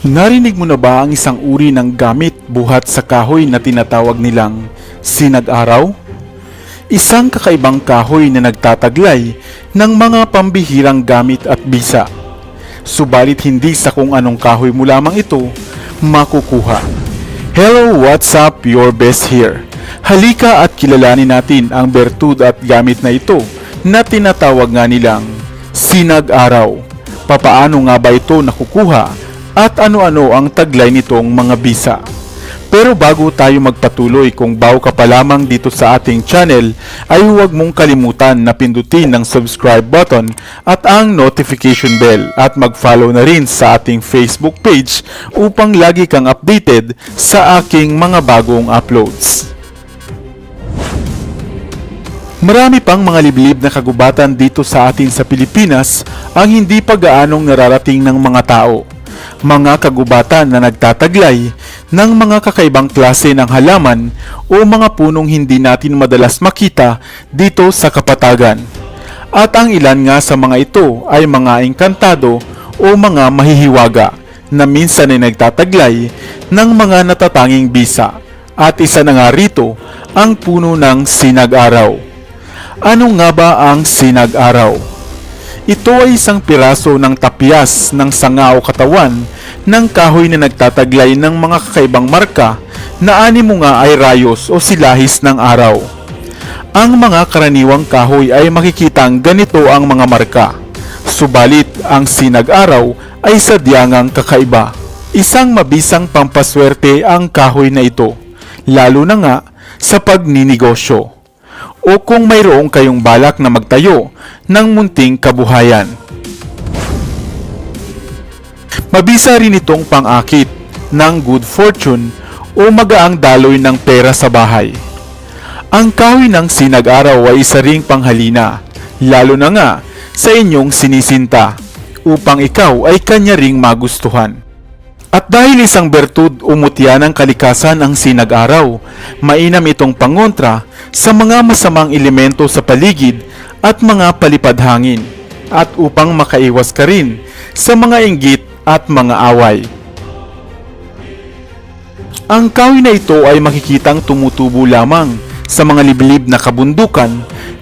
Narinig mo na ba ang isang uri ng gamit buhat sa kahoy na tinatawag nilang sinag-araw? Isang kakaibang kahoy na nagtataglay ng mga pambihirang gamit at bisa. Subalit hindi sa kung anong kahoy mo lamang ito makukuha. Hello, what's up? Your best here. Halika at kilalanin natin ang bertud at gamit na ito na tinatawag nga nilang sinag-araw. Papaano nga ba ito nakukuha at ano-ano ang taglay nitong mga bisa? Pero bago tayo magpatuloy kung bago ka pa lamang dito sa ating channel ay huwag mong kalimutan na pindutin ang subscribe button at ang notification bell at mag-follow na rin sa ating Facebook page upang lagi kang updated sa aking mga bagong uploads. Marami pang mga liblib na kagubatan dito sa atin sa Pilipinas ang hindi pa gaanong nararating ng mga tao. Mga kagubatan na nagtataglay ng mga kakaibang klase ng halaman o mga punong hindi natin madalas makita dito sa kapatagan. At ang ilan nga sa mga ito ay mga engkantado o mga mahihiwaga na minsan ay nagtataglay ng mga natatanging bisa. At isa na nga rito ang puno ng sinag-araw. Ano nga ba ang sinag-araw? Ito ay isang piraso ng tapyas ng sanga o katawan ng kahoy na nagtataglay ng mga kakaibang marka na animo nga ay rayos o silahis ng araw. Ang mga karaniwang kahoy ay makikitang ganito ang mga marka. Subalit ang sinag-araw ay sadyangang kakaiba. Isang mabisang pampaswerte ang kahoy na ito, lalo na nga sa pagninegosyo o kung mayroong kayong balak na magtayo ng munting kabuhayan. Mabisa rin itong pangakit ng good fortune o magaang daloy ng pera sa bahay. Ang kahoy ng sinag-araw ay isa ring panghalina, lalo na nga sa inyong sinisinta, upang ikaw ay kanya ring magustuhan. At dahil isang bertud o mutya ng kalikasan ang sinag-araw, mainam itong pangontra sa mga masamang elemento sa paligid at mga palipad hangin, at upang makaiwas ka rin sa mga inggit at mga away. Ang kahoy na ito ay makikitang tumutubo lamang sa mga liblib na kabundukan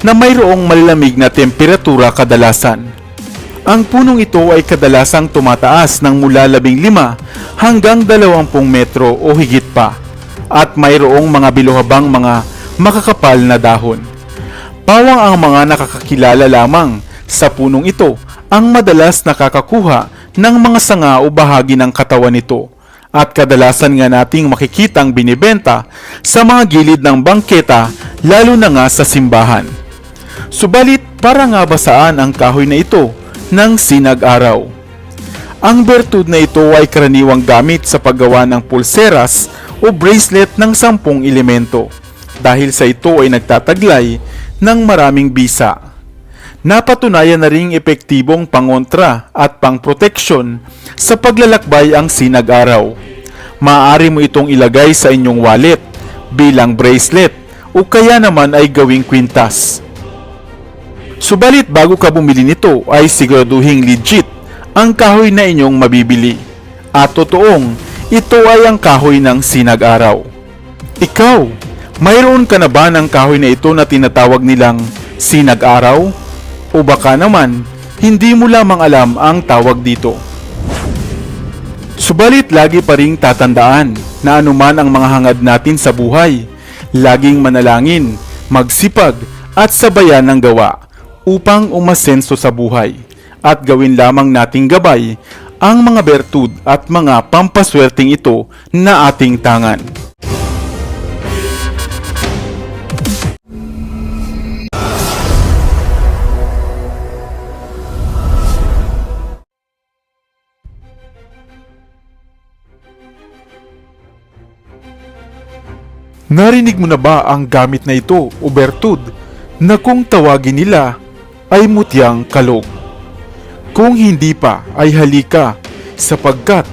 na mayroong malalamig na temperatura kadalasan. Ang punong ito ay kadalasang tumataas ng mula 15 hanggang 20 metro o higit pa at mayroong mga biluhabang mga makakapal na dahon. Pawang ang mga nakakakilala lamang sa punong ito ang madalas nakakakuha ng mga sanga o bahagi ng katawan nito at kadalasan nga nating makikitang binibenta sa mga gilid ng bangketa lalo na nga sa simbahan. Subalit para nga ba saan ang kahoy na ito ng sinag-araw? Ang bertud na ito ay karaniwang gamit sa paggawa ng pulseras o bracelet ng sampung elemento dahil sa ito ay nagtataglay ng maraming bisa. Napatunayan na ring epektibong pangontra at pangproteksyon sa paglalakbay ang sinag-araw. Maaari mo itong ilagay sa inyong wallet bilang bracelet o kaya naman ay gawing kwintas. Subalit bago ka bumili nito ay siguraduhing legit ang kahoy na inyong mabibili. At totoong ito ay ang kahoy ng sinag-araw. Ikaw, mayroon ka na ba ng kahoy na ito na tinatawag nilang sinag-araw? O baka naman, hindi mo lamang alam ang tawag dito. Subalit lagi pa ring tatandaan na anuman ang mga hangad natin sa buhay, laging manalangin, magsipag at sabayan ng gawa upang umasenso sa buhay at gawin lamang nating gabay ang mga bertud at mga pampaswerteng ito na ating tangan. Narinig mo na ba ang gamit na ito o na kung tawagin nila ay mutyang kalog? Kung hindi pa ay halika sapagkat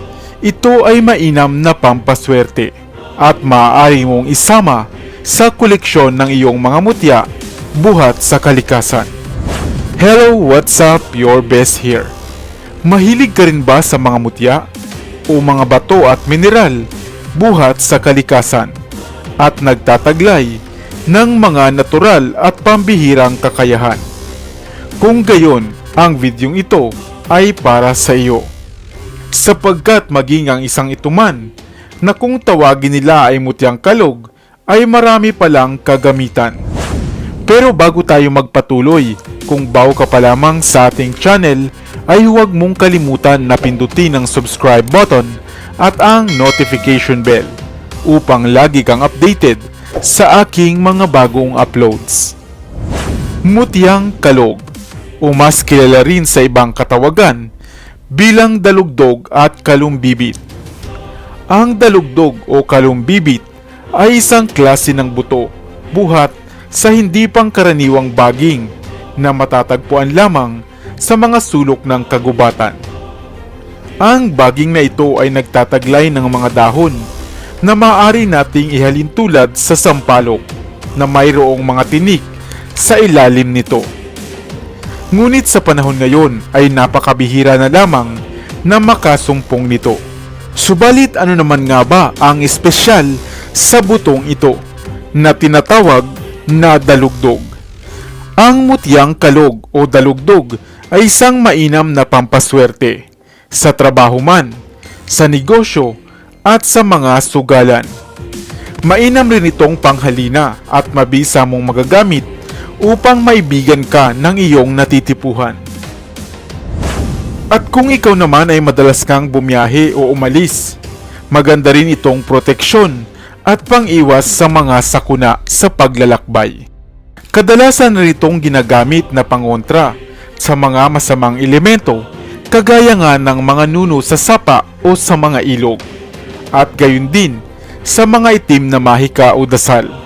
ito ay mainam na pampaswerte at maaari mong isama sa koleksyon ng iyong mga mutya buhat sa kalikasan. Hello, what's up? Your best here. Mahilig ka rin ba sa mga mutya? o mga bato at mineral buhat sa kalikasan at nagtataglay ng mga natural at pambihirang kakayahan. Kung gayon, ang videong ito ay para sa iyo. Sapagkat maging ang isang ituman na kung tawagin nila ay mutyang kalog ay marami palang kagamitan. Pero bago tayo magpatuloy, kung bago ka pa lamang sa ating channel, ay huwag mong kalimutan na pindutin ang subscribe button at ang notification bell upang lagi kang updated sa aking mga bagong uploads. Mutyang kalog o mas kilala rin sa ibang katawagan bilang dalugdog at kalumbibit. Ang dalugdog o kalumbibit ay isang klase ng buto, buhat sa hindi pangkaraniwang baging na matatagpuan lamang sa mga sulok ng kagubatan. Ang baging na ito ay nagtataglay ng mga dahon na maaari nating ihalin tulad sa sampalok na mayroong mga tinik sa ilalim nito. Ngunit sa panahon ngayon ay napakabihira na lamang na makasumpong nito. Subalit ano naman nga ba ang espesyal sa butong ito na tinatawag na dalugdog? Ang mutyang kalog o dalugdog ay isang mainam na pampaswerte sa trabaho man, sa negosyo at sa mga sugalan. Mainam rin itong panghalina at mabisa mong magagamit upang maibigan ka ng iyong natitipuhan. At kung ikaw naman ay madalas kang bumiyahe o umalis, maganda rin itong proteksyon at pang-iwas sa mga sakuna sa paglalakbay. Kadalasan rin itong ginagamit na pangontra sa mga masamang elemento kagaya nga ng mga nuno sa sapa o sa mga ilog at gayon din sa mga itim na mahika o dasal.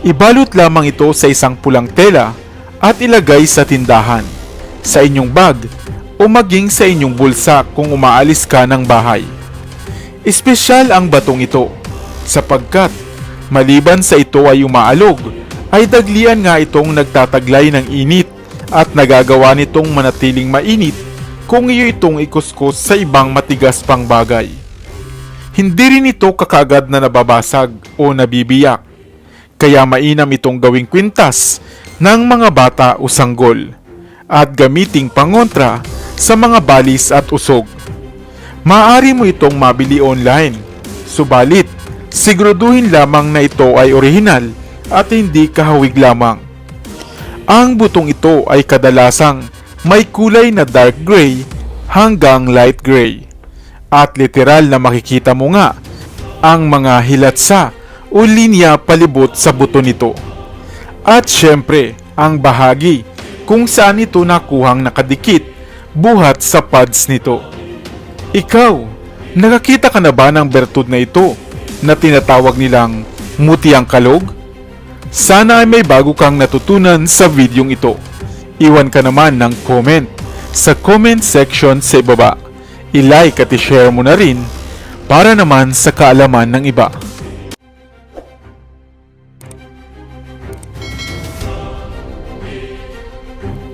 Ibalot lamang ito sa isang pulang tela at ilagay sa tindahan, sa inyong bag o maging sa inyong bulsa kung umaalis ka ng bahay. Espesyal ang batong ito sapagkat maliban sa ito ay umaalog, ay daglian nga itong nagtataglay ng init at nagagawa nitong manatiling mainit kung iyo itong ikuskus sa ibang matigas pang bagay. Hindi rin ito kakagad na nababasag o nabibiyak, kaya mainam itong gawing kwintas ng mga bata o sanggol at gamiting pangontra sa mga balis at usog. Maaari mo itong mabili online, subalit siguraduhin lamang na ito ay orihinal at hindi kahawig lamang. Ang butong ito ay kadalasang may kulay na dark gray hanggang light gray. At literal na makikita mo nga ang mga hilatsa o linya palibot sa buto nito. At syempre, ang bahagi kung saan ito nakuhang nakadikit buhat sa pads nito. Ikaw, nakakita ka na ba ng bertud na ito na tinatawag nilang mutiang kalog? Sana ay may bago kang natutunan sa videong ito. Iwan ka naman ng comment sa comment section sa ibaba. I-like at i-share mo na rin para naman sa kaalaman ng iba.